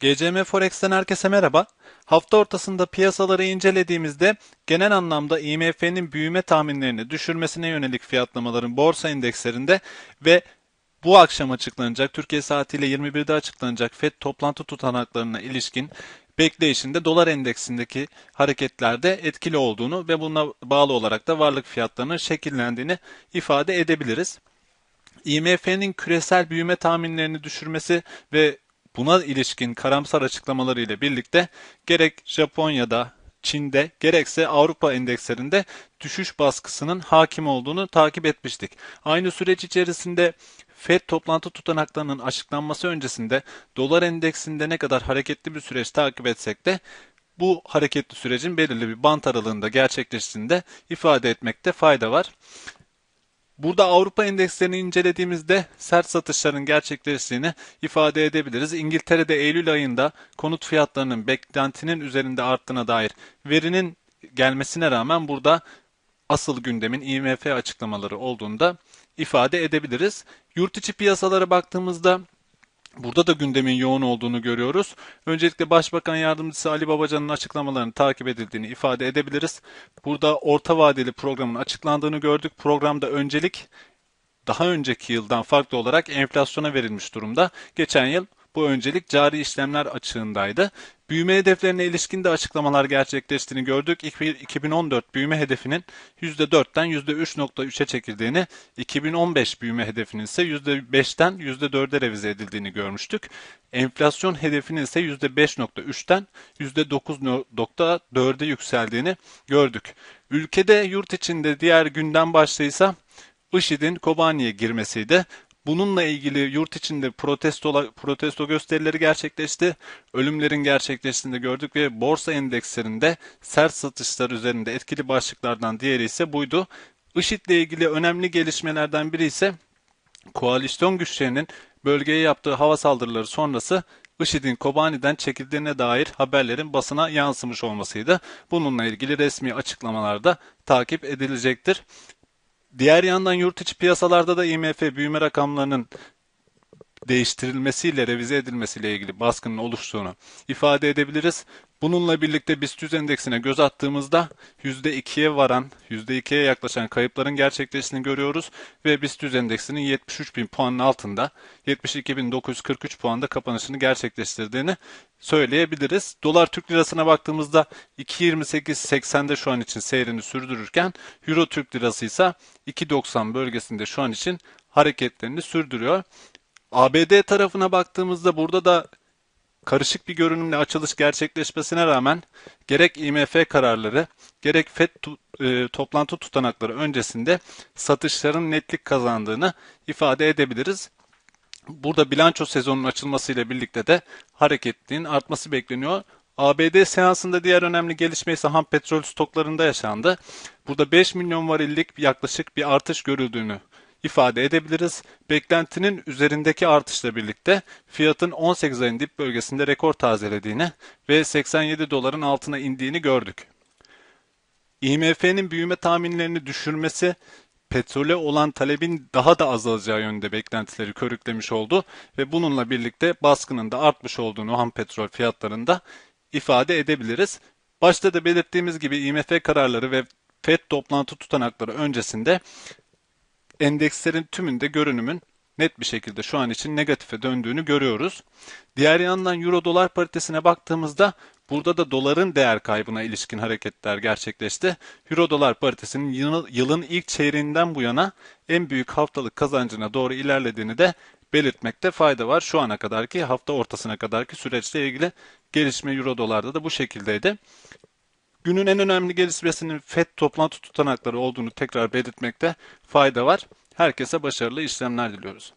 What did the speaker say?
GCM Forex'ten herkese merhaba. Hafta ortasında piyasaları incelediğimizde genel anlamda IMF'nin büyüme tahminlerini düşürmesine yönelik fiyatlamaların borsa endekslerinde ve bu akşam açıklanacak Türkiye saatiyle 21'de açıklanacak FED toplantı tutanaklarına ilişkin bekleyişinde dolar endeksindeki hareketlerde etkili olduğunu ve buna bağlı olarak da varlık fiyatlarının şekillendiğini ifade edebiliriz. IMF'nin küresel büyüme tahminlerini düşürmesi ve buna ilişkin karamsar açıklamaları ile birlikte gerek Japonya'da, Çin'de gerekse Avrupa endekslerinde düşüş baskısının hakim olduğunu takip etmiştik. Aynı süreç içerisinde FED toplantı tutanaklarının açıklanması öncesinde dolar endeksinde ne kadar hareketli bir süreç takip etsek de bu hareketli sürecin belirli bir bant aralığında gerçekleştiğini de ifade etmekte fayda var. Burada Avrupa endekslerini incelediğimizde sert satışların gerçekleştiğini ifade edebiliriz. İngiltere'de Eylül ayında konut fiyatlarının beklentinin üzerinde arttığına dair verinin gelmesine rağmen burada asıl gündemin IMF açıklamaları olduğunu da ifade edebiliriz. Yurt içi piyasalara baktığımızda Burada da gündemin yoğun olduğunu görüyoruz. Öncelikle Başbakan Yardımcısı Ali Babacan'ın açıklamalarını takip edildiğini ifade edebiliriz. Burada orta vadeli programın açıklandığını gördük. Programda öncelik daha önceki yıldan farklı olarak enflasyona verilmiş durumda. Geçen yıl bu öncelik cari işlemler açığındaydı. Büyüme hedeflerine ilişkin de açıklamalar gerçekleştiğini gördük. 2014 büyüme hedefinin %4'ten %3.3'e çekildiğini, 2015 büyüme hedefinin ise %5'ten %4'e revize edildiğini görmüştük. Enflasyon hedefinin ise %5.3'ten %9.4'e yükseldiğini gördük. Ülkede yurt içinde diğer gündem başlıysa IŞİD'in Kobani'ye girmesiydi. Bununla ilgili yurt içinde protesto, protesto gösterileri gerçekleşti. Ölümlerin gerçekleştiğini gördük ve borsa endekslerinde sert satışlar üzerinde etkili başlıklardan diğeri ise buydu. IŞİD ile ilgili önemli gelişmelerden biri ise koalisyon güçlerinin bölgeye yaptığı hava saldırıları sonrası IŞİD'in Kobani'den çekildiğine dair haberlerin basına yansımış olmasıydı. Bununla ilgili resmi açıklamalarda takip edilecektir. Diğer yandan yurt içi piyasalarda da IMF büyüme rakamlarının değiştirilmesiyle, revize edilmesiyle ilgili baskının oluştuğunu ifade edebiliriz. Bununla birlikte BIST 100 endeksine göz attığımızda %2'ye varan, %2'ye yaklaşan kayıpların gerçekleştiğini görüyoruz ve BIST 100 endeksinin 73 bin puanın altında 72.943 puanda kapanışını gerçekleştirdiğini söyleyebiliriz. Dolar Türk Lirası'na baktığımızda 2.28.80'de şu an için seyrini sürdürürken Euro Türk Lirası ise 2.90 bölgesinde şu an için hareketlerini sürdürüyor. ABD tarafına baktığımızda burada da karışık bir görünümle açılış gerçekleşmesine rağmen gerek IMF kararları gerek FED e, toplantı tutanakları öncesinde satışların netlik kazandığını ifade edebiliriz. Burada bilanço sezonunun açılmasıyla birlikte de hareketliliğin artması bekleniyor. ABD seansında diğer önemli gelişme ise ham petrol stoklarında yaşandı. Burada 5 milyon varillik yaklaşık bir artış görüldüğünü ifade edebiliriz. Beklentinin üzerindeki artışla birlikte fiyatın 18 ayın dip bölgesinde rekor tazelediğini ve 87 doların altına indiğini gördük. IMF'nin büyüme tahminlerini düşürmesi petrole olan talebin daha da azalacağı yönde beklentileri körüklemiş oldu ve bununla birlikte baskının da artmış olduğunu ham petrol fiyatlarında ifade edebiliriz. Başta da belirttiğimiz gibi IMF kararları ve FED toplantı tutanakları öncesinde endekslerin tümünde görünümün net bir şekilde şu an için negatife döndüğünü görüyoruz. Diğer yandan euro dolar paritesine baktığımızda burada da doların değer kaybına ilişkin hareketler gerçekleşti. Euro dolar paritesinin yılın ilk çeyreğinden bu yana en büyük haftalık kazancına doğru ilerlediğini de belirtmekte fayda var. Şu ana kadarki hafta ortasına kadarki süreçle ilgili gelişme euro dolarda da bu şekildeydi. Günün en önemli gelişmesinin FED toplantı tutanakları olduğunu tekrar belirtmekte fayda var. Herkese başarılı işlemler diliyoruz.